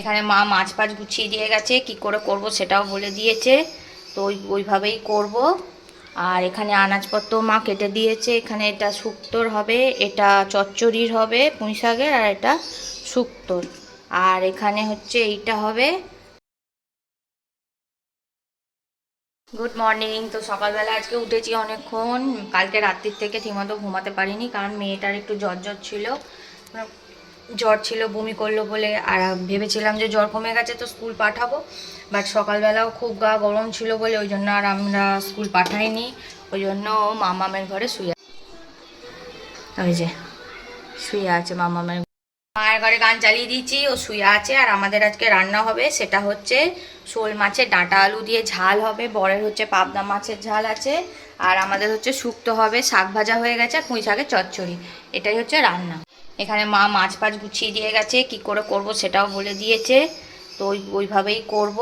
এখানে মা মাছ ফাছ গুছিয়ে দিয়ে গেছে, কি করে করব সেটাও বলে দিয়েছে। তো ওই, ওইভাবেই করব। আর এখানে আনাজপত্র মা কেটে দিয়েছে। এখানে এটা শুক্তোর হবে, এটা চচ্চড়ির হবে পুঁই শাকের, আর এটা শুক্তোর। আর এখানে হচ্ছে এইটা হবে। Good morning. তো সকালবেলা আজকে উঠেছি অনেকক্ষণ। কালকে রাত্রির থেকে ঠিকমতো ঘুমাতে পারিনি, কারণ মেয়েটার একটু জ্বর জ্বর ছিল। জ্বর ছিল, বমি করল বলে, আর ভেবেছিলাম যে জ্বর কমে গেছে তো স্কুল পাঠাবো। বাট সকালবেলাও খুব গা গরম ছিল বলে ওই জন্য আর আমরা স্কুল পাঠাইনি। ওই জন্য মামামের ঘরে শুয়ে ওই যে, শুয়ে আছে মামামের মায়ের ঘরে গান চালিয়ে দিয়েছি, ও শুয়ে আছে। আর আমাদের আজকে রান্না হবে, সেটা হচ্ছে শোল মাছের ডাঁটা আলু দিয়ে ঝাল হবে। বরের হচ্ছে পাবদা মাছের ঝাল আছে। আর আমাদের হচ্ছে শুক্তো হবে, শাক ভাজা হয়ে গেছে, আর পুঁই শাকের চচ্চড়ি। এটাই হচ্ছে রান্না। এখানে মা মাছ ফাছ গুছিয়ে দিয়ে গেছে কি করে করব সেটাও বলে দিয়েছে। তো ওই ওইভাবেই করব।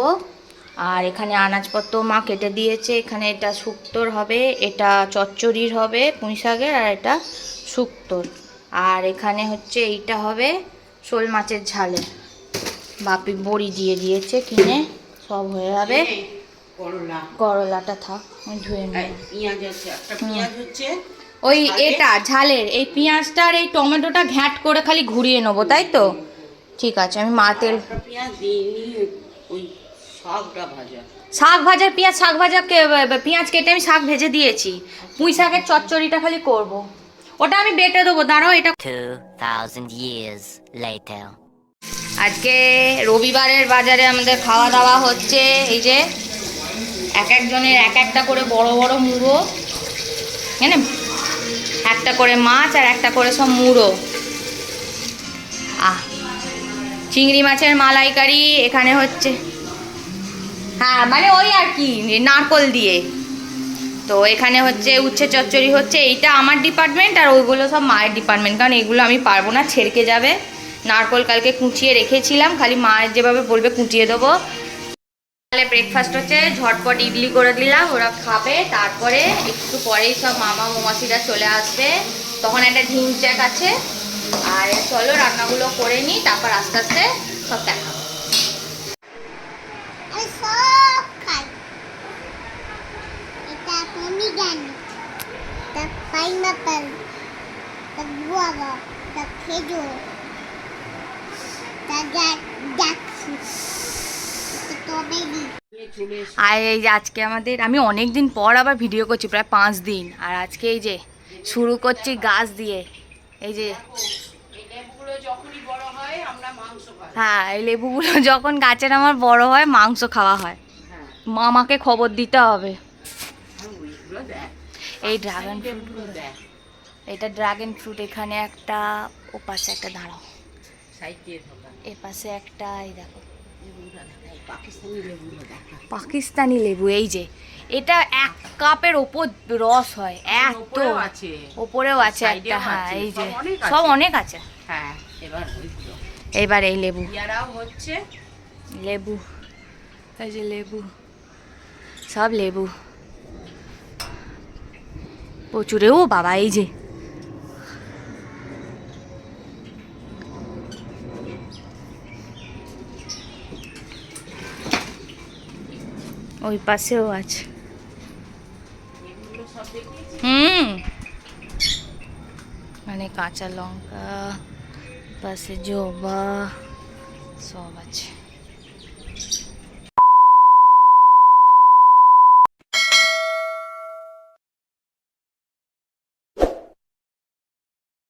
আর এখানে আনাজপত্র মা কেটে দিয়েছে এখানে এটা শুক্তোর হবে এটা চচ্চড়ির হবে পুঁই শাকের আর এটা শুক্তোর। আর এখানে হচ্ছে এইটা হবে শোল মাছের ঝালে। বাপি বড়ি দিয়ে দিয়েছে কিনে সব হয়ে যাবে। করলা। করলাটা থাক আমি ধুয়ে নেব পেঁয়াজ আছে একটা পেঁয়াজ হচ্ছে ওই এটা ঝালের এই পেঁয়াজটা আর এই টমেটোটা ঘ্যাট করে খালি ঘুরিয়ে নেব তাই তো? ঠিক আছে আমি মা তেল একটা পেঁয়াজ দিইনি ওই শাকটা ভাজা। শাক ভাজার পেঁয়াজ শাক ভাজা পেঁয়াজ কেটে আমি শাক ভেজে দিয়েছি। পুঁই শাকের চচ্চড়িটা খালি করব। ওটা আমি বেটে দেবো দাঁড়াও এটা 2,000 years later. আজকে রবিবারের বাজারে আমাদের খাওয়া দাওয়া হচ্ছে এই যে এক একজনের এক একটা করে বড় বড় মুড়ো। জানেন? একটা করে মাছ আর একটা করে সব মুড়ো। আহ, চিংড়ি মাছের মালাইকারি এখানে হচ্ছে। হ্যাঁ মানে ওই আর কি নারকল দিয়ে। তো এখানে হচ্ছে উচ্ছে চচ্চড়ি হচ্ছে, এইটা আমার ডিপার্টমেন্ট আর ওইগুলো সব মায়ের ডিপার্টমেন্ট কারণ এগুলো আমি পারব না, ছেড়কে যাবে। নারকল কালকে কুচিয়ে রেখেছিলাম, খালি মায়ের যেভাবে বলবে কুচিয়ে দেবো। তাহলে ব্রেকফাস্ট হচ্ছে, ঝটপট ইডলি করে দিলাম, ওরা খাবে, তারপরে একটু পরেই সব মামা মোমাসিরা চলে আসবে। তখন একটা ঢিম চ্যাক আছে, আর চলো রান্নাগুলো করে নিই, তারপর আস্তে আস্তে সব পাইনাপেল এটা গুয়াভা এটা খেজুর এটা জ্যাকফ্রুট এটা স্ট্রবেরি চলে এসে আর এই যে আজকে আমাদের আমি অনেক দিন পর আবার ভিডিও করছি প্রায় পাঁচ দিন। আর আজকে এই যে শুরু করছি গাছ দিয়ে। এই যে হয় এই লেবুগুলো যখন গাছের আমার বড় হয় মাংস খাওয়া হয়। মামাকে খবর দিতে হবে। এই ড্রাগন ফ্রুট এটা ড্রাগন ফ্রুট এখানে একটা ও পাশে একটা দাঁড়াও। এ পাশে একটা এই দেখো। পাকিস্তানি লেবু এই যে। এটা এক কাপের ওপর রস হয় এত। আছে। ওপরেও আছে একটা হ্যাঁ এই যে। সব অনেক আছে। হ্যাঁ এবার এবার এই লেবু। হচ্ছে। লেবু এই যে লেবু। সব লেবু। প্রচুরে ও বাবা এই যে। ওই পাশেও আছে। হুম। মানে কাঁচা লঙ্কা পাশে জবা সব আছে।